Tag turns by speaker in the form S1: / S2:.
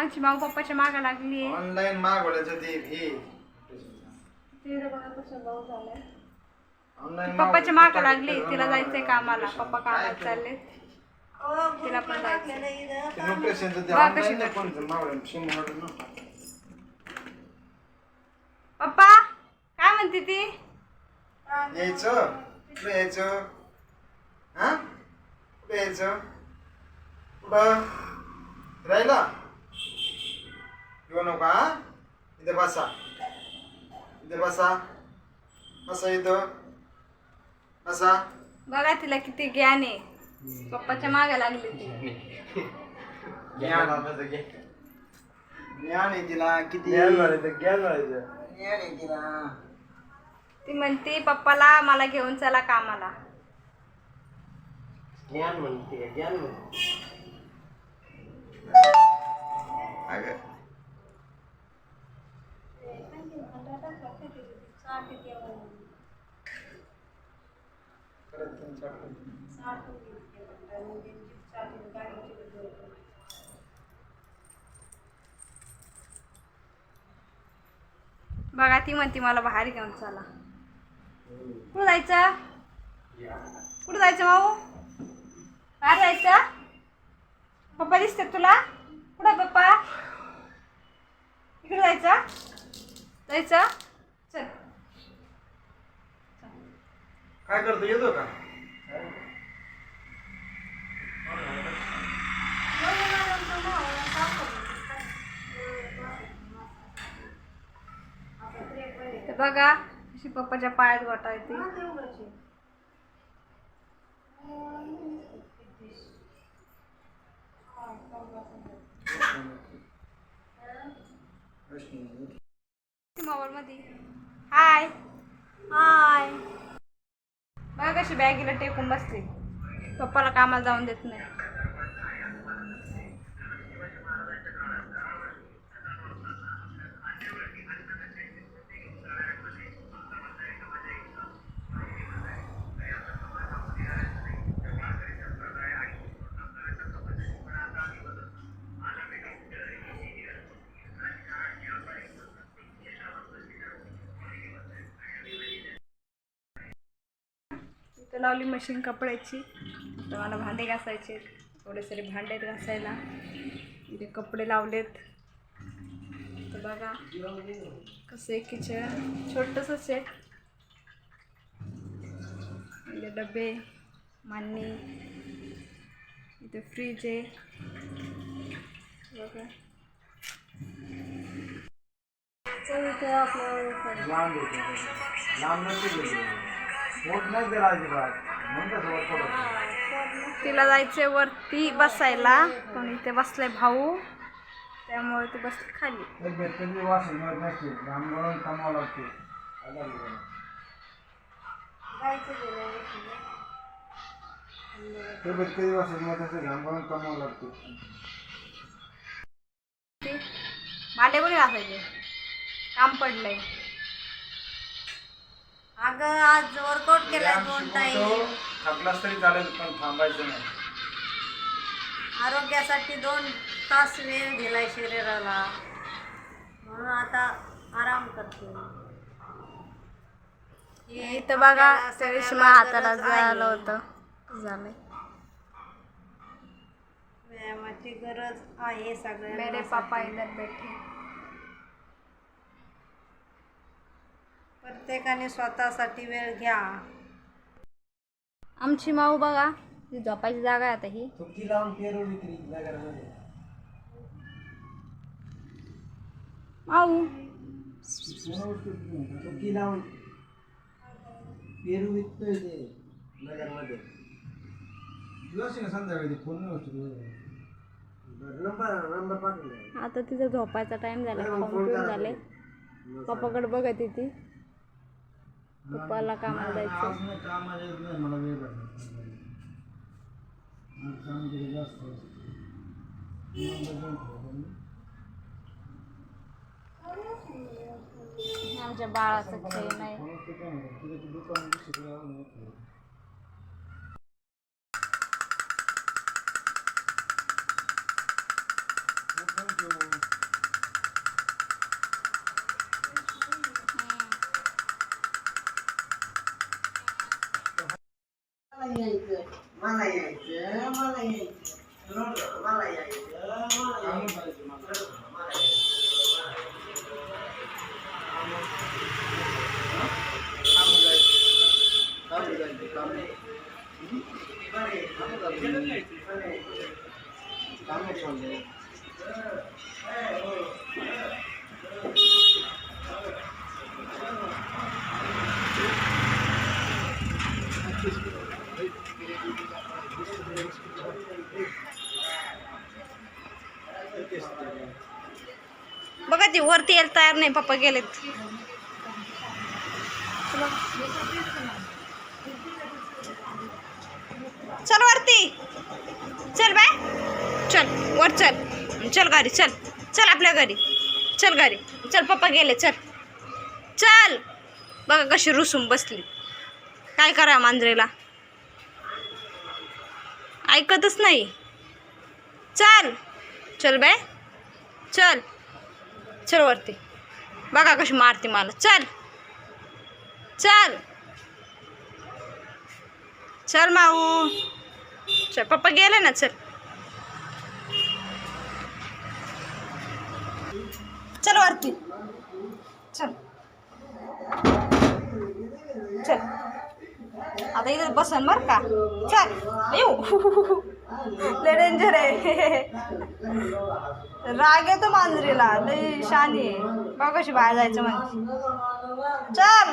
S1: आमची माऊ पप्पाच्या मागा लागली
S2: ऑनलाईन मागवल्याचं ते हे. ऑनलाईन
S1: पप्पाच्या मागा लागली तिला जायचंय कामाला. पप्पा कामाला चालले तिला पण जायचंय.
S2: न्यूट्रिशनचं ते
S1: बघा कशी
S2: ऑनलाईन नाही कोणतं मागवलं. शंभर नव्हतं.
S1: पप्पा काय म्हणते ती?
S2: यायचं? कुठं यायचं? हा? कुठं यायचं? कुठं? राहिला? येऊ नका इथे बसा इथे बसा बसा इथं बसा
S1: बघा तिला किती ज्ञान आहे. पप्पाच्या मागा लागली ती.
S2: ज्ञान ज्ञान. आहे. तिला किती? ज्ञान आहे तिला.
S1: ती म्हणते पप्पाला मला घेऊन चला कामाला.
S3: ज्ञान म्हणते ज्ञान म्हणते.
S2: अगं
S1: बघा ती म्हणते मला बाहेर घेऊन चला. कुठं जायचं? कुठं जायचं भाऊ? बाहेर जायचं? पप्पा दिसते तुला? कुठं पप्पा? इकडे जायचं? जायचं? चल.
S2: काय करतो? येतो का?
S1: तर बघा अशी पप्पाच्या पायात गोटा येते. मोबाईल मध्ये हाय कशी बॅगीला टेकून बसते पप्पाला कामाला जाऊन देत नाही इथं लावली मशीन कपड्याची. तर मला भांडे घासायचे थोडे सारे भांडे आहेत घासायला. इथे कपडे लावलेत. तर बघा कसं आहे किचन. छोटंसंच आहे इथे डबे मांडणी इथे फ्रीज आहे. बघा. तर इथे आपलं
S2: नाही गेला अजिबात. म्हणून
S1: तिला जायचंय वरती बसायला पण इथे बसलाय भाऊ. त्यामुळे ते बसले खाली.
S2: नसते. लागते. तब्येत कधी लागते.
S1: भांडे कोणी घासायचे? काम पडलंय.
S4: अगं आज वर्कआउट दोन टाईम
S2: थकलास तरी चालेल पण थांबायचं नाही.
S4: आरोग्यासाठी दोन तास वेळ दिलाय शरीराला. म्हणून आता आराम करते. हे
S1: इथं बघा
S4: सगळ्याला
S1: हाताला
S4: गरज आहे.
S1: झालं होतं. झालंय.
S4: व्यायामाची गरज आहे सगळ्यांना
S1: मेरे पापा इधर बैठे.
S4: प्रत्येकाने स्वतःसाठी वेळ घ्या.
S1: आमची माऊ बघा ही झोपायची जागा आहे आता ही. माऊ.
S3: चुकी लावून पेरू विकतोय ते नगरमध्ये.
S2: दिवस संध्याकाळी फोन नाही होतो
S3: नंबर नंबर पाठवून
S1: आता तिचा झोपायचा टाइम झाला झाले. पप्पाकडे बघत ती. पप्पाला कामाला जायचं आमच्या बाळाचं खेळ नाही.
S3: Malayajan, Malayajan,
S1: Malayajan, Malayajan, तेल यायला तयार नाही पप्पा गेलेत. चल वरती. चल बाय. चल वर चल. चल घरी चल. चल आपल्या घरी. चल घरी. चल पप्पा गेले चल. चल. बघा कशी रुसून बसली. काय करा मांजरेला? ऐकतच नाही. चल. चल बाय. चल. चल वरती. बघा कशी मारते मला चल. चल. चल माऊ. चल पप्पा गेले ना चल. चल वरती. चल. चल. आता इथं बसन बर का? चल येऊ. लय डेंजर आहे. राग येतो मांजरीला. लई शानी आहे. बघ कशी बाहेर जायचं म्हणते. चल.